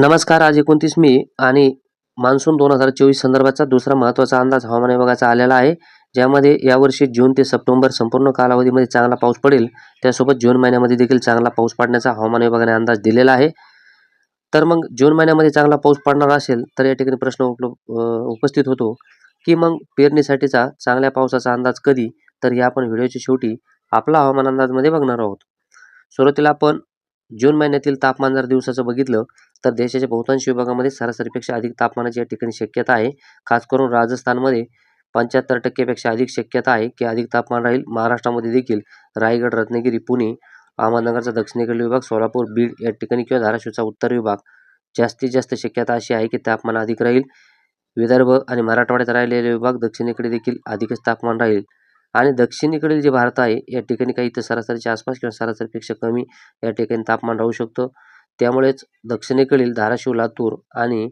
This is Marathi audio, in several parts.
नमस्कार आज एकोणतीस मे आणि मान्सून दोन हजार चोवीस संदर्भाचा दुसरा महत्त्वाचा अंदाज हवामान विभागाचा आलेला आहे. ज्यामध्ये यावर्षी जून ते सप्टेंबर संपूर्ण कालावधीमध्ये चांगला पाऊस पडेल. त्यासोबत जून महिन्यामध्ये देखील चांगला पाऊस पडण्याचा हवामान विभागाने अंदाज दिलेला आहे. तर मग जून महिन्यामध्ये चांगला पाऊस पडणार असेल तर या ठिकाणी प्रश्न उपलब्ध उपस्थित होतो की मग पेरणीसाठीचा चांगल्या पावसाचा अंदाज कधी? तर या आपण व्हिडिओच्या शेवटी आपला हवामान अंदाजमध्ये बघणार आहोत. सुरुवातीला आपण जून महिन्यातील तापमान जर दिवसाचं बघितलं तर देशाच्या बहुतांश विभागामध्ये सरासरीपेक्षा अधिक तापमानाची या ठिकाणी शक्यता आहे. खास करून राजस्थानमध्ये पंच्याहत्तर टक्केपेक्षा अधिक शक्यता आहे की अधिक तापमान राहील. महाराष्ट्रामध्ये देखील रायगड रत्नागिरी पुणे अहमदनगरचा दक्षिणेकडील विभाग सोलापूर बीड या ठिकाणी किंवा धाराशिवचा उत्तर विभाग जास्तीत जास्त शक्यता अशी आहे की तापमान अधिक राहील. विदर्भ आणि मराठवाड्यात राहिलेले विभाग दक्षिणेकडे देखील अधिकच तापमान राहील. आणि दक्षिणेकडील जे भारत आहे या ठिकाणी काही इथं सरासरीच्या आसपास किंवा सरासरीपेक्षा कमी या ठिकाणी तापमान राहू शकतं. त्यामुळेच दक्षिणेकडील धाराशिव लातूर आणि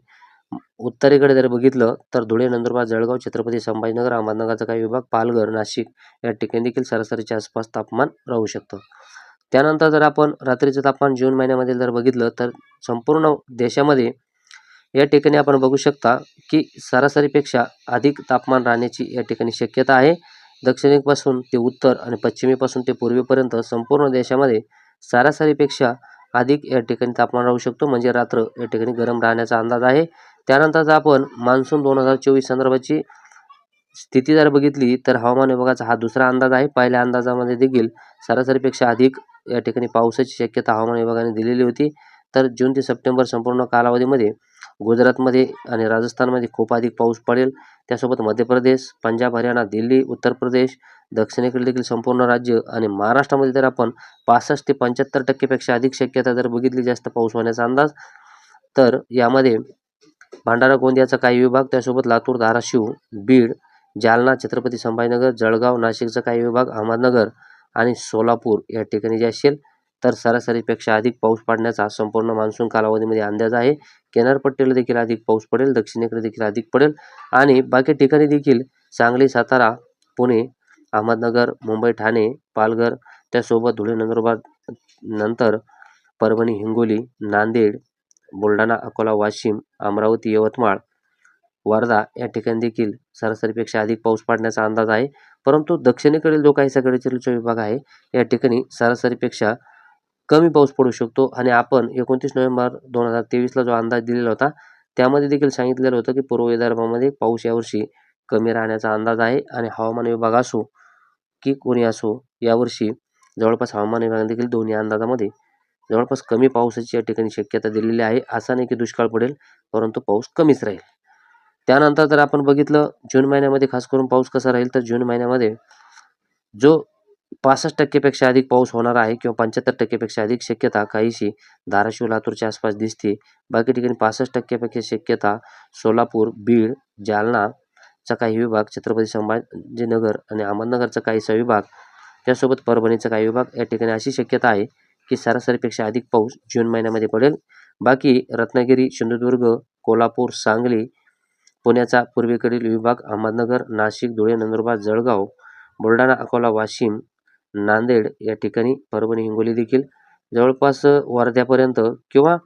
उत्तरेकडे जर बघितलं तर धुळे नंदुरबार जळगाव छत्रपती संभाजीनगर अहमदनगरचा काही विभाग पालघर नाशिक या ठिकाणी देखील सरासरीच्या आसपास तापमान राहू शकतं. त्यानंतर जर आपण रात्रीचं तापमान जून महिन्यामध्ये जर बघितलं तर संपूर्ण देशामध्ये या ठिकाणी आपण बघू शकता की सरासरीपेक्षा अधिक तापमान राहण्याची या ठिकाणी शक्यता आहे. दक्षिणेपासून ते उत्तर आणि पश्चिमेपासून ते पूर्वेपर्यंत संपूर्ण देशामध्ये सरासरीपेक्षा अधिक या ठिकाणी तापमान राहू शकतो. म्हणजे रात्र या ठिकाणी गरम राहण्याचा अंदाज आहे. त्यानंतरच आपण मान्सून दोन हजार चोवीस संदर्भाची स्थिती जर बघितली तर हवामान विभागाचा हा दुसरा अंदाज आहे. पहिल्या अंदाजामध्ये देखील सरासरीपेक्षा अधिक या ठिकाणी पावसाची शक्यता हवामान विभागाने दिलेली होती. तर जून ते सप्टेंबर संपूर्ण कालावधीमध्ये गुजरातमध्ये आणि राजस्थानमध्ये खूप अधिक पाऊस पडेल. त्यासोबत मध्य प्रदेश पंजाब हरियाणा दिल्ली उत्तर प्रदेश दक्षिणेकडे देखील संपूर्ण राज्य आणि महाराष्ट्रामध्ये जर आपण पासष्ट ते पंच्याहत्तर टक्केपेक्षा अधिक शक्यता जर बघितली जास्त पाऊस होण्याचा अंदाज तर यामध्ये भंडारा गोंदियाचा काही विभाग त्यासोबत लातूर धाराशिव बीड जालना छत्रपती संभाजीनगर जळगाव नाशिकचा काही विभाग अहमदनगर आणि सोलापूर या ठिकाणी जे असेल तर सरासरीपेक्षा अधिक पाऊस पडण्याचा संपूर्ण मान्सून कालावधीमध्ये अंदाज आहे. किनारपट्टीला देखील अधिक पाऊस पडेल दक्षिणेकडे देखील अधिक पडेल आणि बाकी ठिकाणी देखील सांगली सातारा पुणे अहमदनगर मुंबई ठाणे पालघर त्यासोबत धुळे नंदुरबार नंतर परभणी हिंगोली नांदेड बुलढाणा अकोला वाशिम अमरावती यवतमाळ वर्धा या ठिकाणी देखील सरासरीपेक्षा अधिक पाऊस पडण्याचा अंदाज आहे. परंतु दक्षिणेकडील जो काही सगळीकडचा विभाग आहे या ठिकाणी सरासरीपेक्षा कमी पाऊस पडू शकतो आणि आपण एकोणतीस नोव्हेंबर दोन हजार तेवीसला जो अंदाज दिलेला होता त्यामध्ये देखील सांगितलेलं होतं की पूर्व विदर्भामध्ये पाऊस यावर्षी कमी राहण्याचा अंदाज आहे आणि हवामान विभाग असो की कोणी असो यावर्षी जवळपास हवामान विभागाने देखील दोन्ही अंदाजामध्ये जवळपास कमी पावसाची या ठिकाणी शक्यता दिलेली आहे असा नाही की दुष्काळ पडेल परंतु पाऊस कमीच राहील. त्यानंतर जर आपण बघितलं जून महिन्यामध्ये खास करून पाऊस कसा राहील तर जून महिन्यामध्ये जो पासष्ट टक्केपेक्षा अधिक पाऊस होणार आहे किंवा पंच्याहत्तर टक्केपेक्षा अधिक शक्यता काहीशी धाराशिव लातूरच्या आसपास दिसते. बाकी ठिकाणी पासष्ट टक्केपेक्षा शक्यता सोलापूर बीड जालनाचा काही विभाग छत्रपती संभाजीनगर आणि अहमदनगरचा काहीसा विभाग त्यासोबत परभणीचा काही विभाग या ठिकाणी अशी शक्यता आहे की सरासरीपेक्षा अधिक पाऊस जून महिन्यामध्ये पडेल. बाकी रत्नागिरी सिंधुदुर्ग कोल्हापूर सांगली पुण्याचा पूर्वेकडील विभाग अहमदनगर नाशिक धुळे नंदुरबार जळगाव बुलढाणा अकोला वाशिम नांदेड या ठिकाणी परभणी हिंगोली देखील जवळपास वर्ध्यापर्यंत किंवा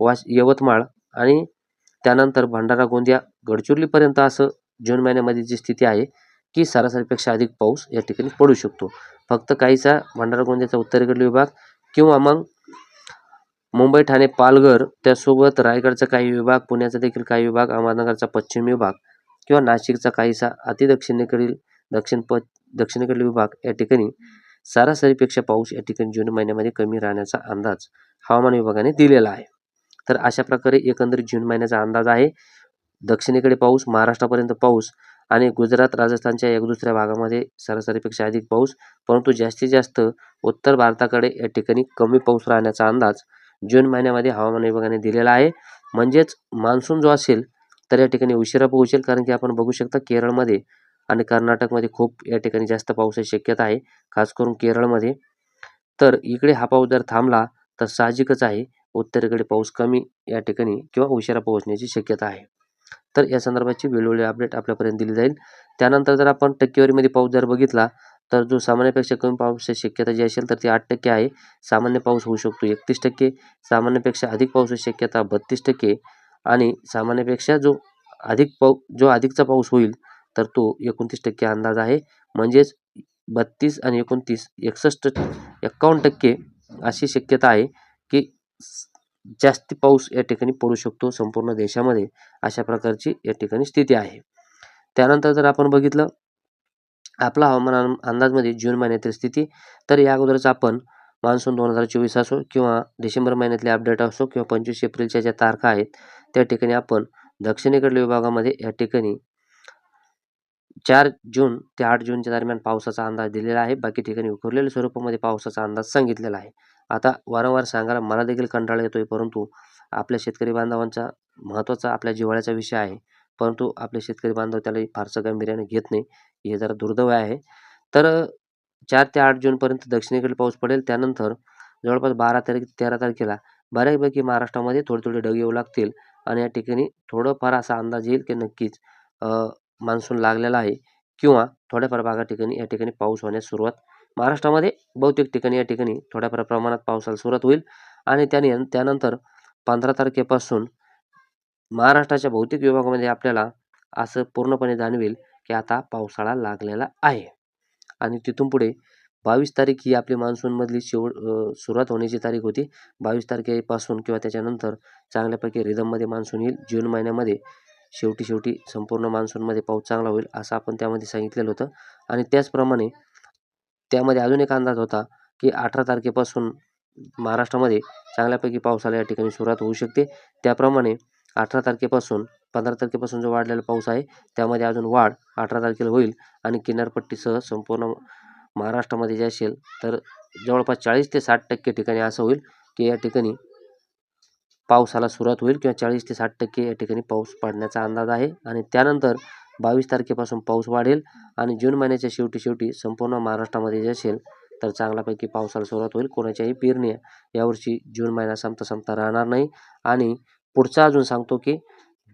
वाश यवतमाळ आणि त्यानंतर भंडारा गोंदिया गडचिरोलीपर्यंत असं जून महिन्यामध्ये जी स्थिती आहे की सरासरीपेक्षा अधिक पाऊस या ठिकाणी पडू शकतो. फक्त काहीसा भंडारा गोंदियाचा उत्तरेकडील विभाग किंवा मग मुंबई ठाणे पालघर त्यासोबत रायगडचा काही विभाग पुण्याचा देखील काही विभाग अहमदनगरचा पश्चिम विभाग किंवा नाशिकचा काहीसा अतिदक्षिणेकडील दक्षिण प दक्षिणेकडील विभाग या ठिकाणी सरासरीपेक्षा पाऊस या ठिकाणी जून महिन्यामध्ये कमी राहण्याचा अंदाज हवामान विभागाने दिलेला आहे. तर अशा प्रकारे एकंदरीत जून महिन्याचा अंदाज आहे. दक्षिणेकडे पाऊस महाराष्ट्रापर्यंत पाऊस आणि गुजरात राजस्थानच्या एक दुसऱ्या भागामध्ये सरासरीपेक्षा अधिक पाऊस परंतु जास्तीत जास्त उत्तर भारताकडे या ठिकाणी कमी पाऊस राहण्याचा अंदाज जून महिन्यामध्ये हवामान विभागाने दिलेला आहे. म्हणजेच मान्सून जो असेल तर या ठिकाणी उशिरा पोहोचेल कारण की आपण बघू शकता केरळमध्ये आणि कर्नाटकमध्ये खूप या ठिकाणी जास्त पावसाची शक्यता आहे खास करून केरळमध्ये. तर इकडे हा पाऊस जर थांबला तर साहजिकच आहे उत्तरेकडे पाऊस कमी या ठिकाणी किंवा उशिरा पोहोचण्याची शक्यता आहे. तर या संदर्भाची वेळोवेळी अपडेट आपल्यापर्यंत दिली जाईल. त्यानंतर जर आपण टक्केवारीमध्ये पाऊस जर बघितला तर जो सामान्यपेक्षा कमी पावसाची शक्यता जी असेल तर ती आठ टक्के आहे. सामान्य पाऊस होऊ शकतो एकतीस टक्के सामान्यपेक्षा अधिक पावसाची शक्यता बत्तीस टक्के आणि सामान्यपेक्षा जो अधिक पाऊ जो अधिकचा पाऊस होईल तर तो एकोणतीस टक्के अंदाज आहे. म्हणजेच बत्तीस आणि एकोणतीस एकसष्ट एक्कावन्न टक्के अशी शक्यता आहे की जास्ती पाऊस या ठिकाणी पडू शकतो संपूर्ण देशामध्ये अशा प्रकारची या ठिकाणी स्थिती आहे. त्यानंतर जर आपण बघितलं आपला हवामान अंदाजमध्ये जून महिन्यातील स्थिती तर या अगोदरच आपण मान्सून दोन हजार चोवीस असो किंवा डिसेंबर महिन्यातले अपडेट असो किंवा पंचवीस एप्रिलच्या ज्या तारखा आहेत त्या ठिकाणी आपण दक्षिणेकडल्या विभागामध्ये या ठिकाणी चार जून ते आठ जूनच्या दरम्यान पावसाचा अंदाज दिलेला आहे. बाकी ठिकाणी उकरलेल्या स्वरूपामध्ये पावसाचा अंदाज सांगितलेला आहे. आता वारंवार सांगायला मला देखील कंटाळा येतोय परंतु आपल्या शेतकरी बांधवांचा महत्त्वाचा आपल्या जिव्हाळ्याचा विषय आहे. परंतु आपले शेतकरी बांधव त्याला फारसं गांभीर्याने घेत नाही. हे जरा दुर्दैव आहे. तर चार ते आठ जूनपर्यंत दक्षिणेकडे पाऊस पडेल. त्यानंतर जवळपास बारा तारीख तेरा तारखेला बऱ्यापैकी महाराष्ट्रामध्ये थोडे थोडे ढग येऊ लागतील. आणि या ठिकाणी थोडंफार असा अंदाज येईल की नक्कीच मान्सून लागलेला आहे किंवा थोड्याफार भागा ठिकाणी या ठिकाणी पाऊस होण्यास सुरुवात. महाराष्ट्रामध्ये बहुतेक ठिकाणी या ठिकाणी थोड्याफार प्रमाणात पावसाला सुरुवात होईल आणि त्याने त्यानंतर पंधरा तारखेपासून महाराष्ट्राच्या बहुतेक विभागामध्ये आपल्याला असं पूर्णपणे जाणवेल की आता पावसाळा लागलेला आहे. आणि तिथून पुढे बावीस तारीख ही आपली मान्सूनमधली शेवट सुरुवात होण्याची तारीख होती. बावीस तारखेपासून किंवा त्याच्यानंतर चांगल्यापैकी रिदममध्ये मान्सून येईल. जून महिन्यामध्ये शेवटी शेवटी संपूर्ण मान्सूनमध्ये पाऊस चांगला होईल असं आपण त्यामध्ये सांगितलेलं होतं. आणि त्याचप्रमाणे त्यामध्ये अजून एक अंदाज होता की अठरा तारखेपासून महाराष्ट्रामध्ये चांगल्यापैकी पावसाला या ठिकाणी सुरुवात होऊ शकते. त्याप्रमाणे अठरा तारखेपासून पंधरा तारखेपासून जो वाढलेला पाऊस आहे त्यामध्ये अजून वाढ अठरा तारखेला होईल आणि किनारपट्टीसह संपूर्ण महाराष्ट्रामध्ये जे असेल तर जवळपास चाळीस ते साठ टक्के ठिकाणी असं होईल की या ठिकाणी पावसाला सुरुवात होईल किंवा चाळीस ते साठ टक्के या ठिकाणी पाऊस पडण्याचा अंदाज आहे. आणि त्यानंतर बावीस तारखेपासून पाऊस वाढेल आणि जून महिन्याच्या शेवटी शेवटी संपूर्ण महाराष्ट्रामध्ये जे असेल तर चांगल्यापैकी पावसाला सुरुवात होईल कोणाच्याही पेरणी यावर्षी जून महिना संपता संपता राहणार नाही. आणि पुढचा अजून सांगतो की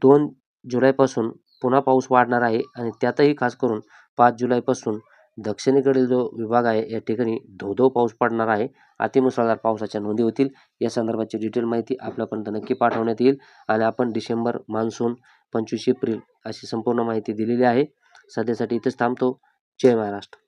दोन जुलैपासून पुन्हा पाऊस वाढणार आहे आणि त्यातही खास करून पाच जुलैपासून दक्षिणेकडील जो विभाग आहे या ठिकाणी धोधो पाऊस पडणार आहे. अतिमुसळधार पावसाच्या नोंदी होतील. या संदर्भाची डिटेल माहिती आपल्यापर्यंत नक्की पाठवण्यात येईल आणि आपण डिसेंबर मान्सून पंचवीस एप्रिल अशी संपूर्ण माहिती दिलेली आहे. सध्यासाठी इथेच थांबतो. जय महाराष्ट्र.